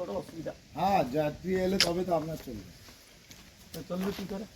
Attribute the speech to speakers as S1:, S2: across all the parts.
S1: বড় অসুবিধা।
S2: হ্যাঁ যাত্রী এলে তবে তো আপনার চলবে।
S1: চলবে কি করে?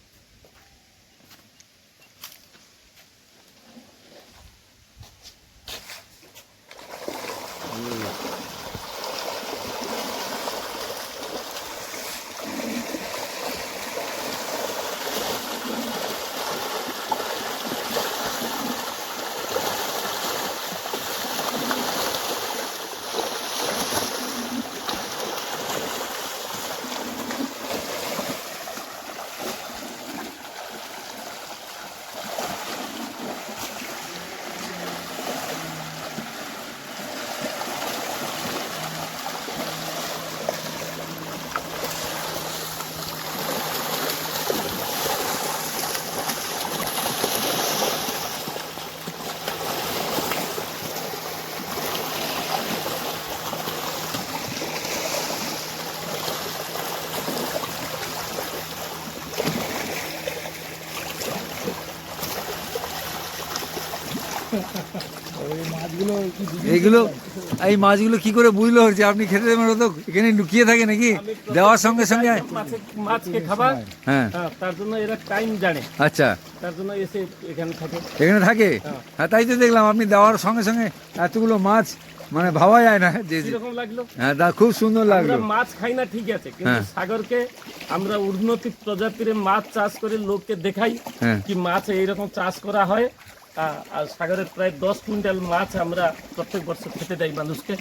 S3: এইগুলো এই মাছগুলো কি করে বুঝলো যে আপনি খেতে দেবেন? তো এখানে লুকিয়ে থাকে নাকি? দেওয়ার সঙ্গে সঙ্গে
S1: মাছকে খাবার
S3: হ্যাঁ।
S1: তার জন্য এরা টাইম জানে।
S3: আচ্ছা।
S1: তার জন্য এসে এখানে থাকে।
S3: এখানে থাকে?
S1: হ্যাঁ।
S3: হ্যাঁ তাই তো দেখলাম আপনি দেওয়ার সঙ্গে সঙ্গে এতগুলো মাছ মানে ভাবা যায় না। যে
S1: লাগল?
S3: হ্যাঁ খুব সুন্দর লাগল।
S1: মাছ খাই না ঠিক আছে কিন্তু
S3: হ্যাঁ।
S1: সাগরকে আমরা উন্নতি প্রজাতির মাছ চাষ করে লোককে দেখাই
S3: হ্যাঁ।
S1: কি মাছ এইরকম চাষ করা হয়। আর সাগরের প্রায় দশ কুইন্টাল মাছ আমরা প্রত্যেক বছর খেতে দেয় মানুষকে।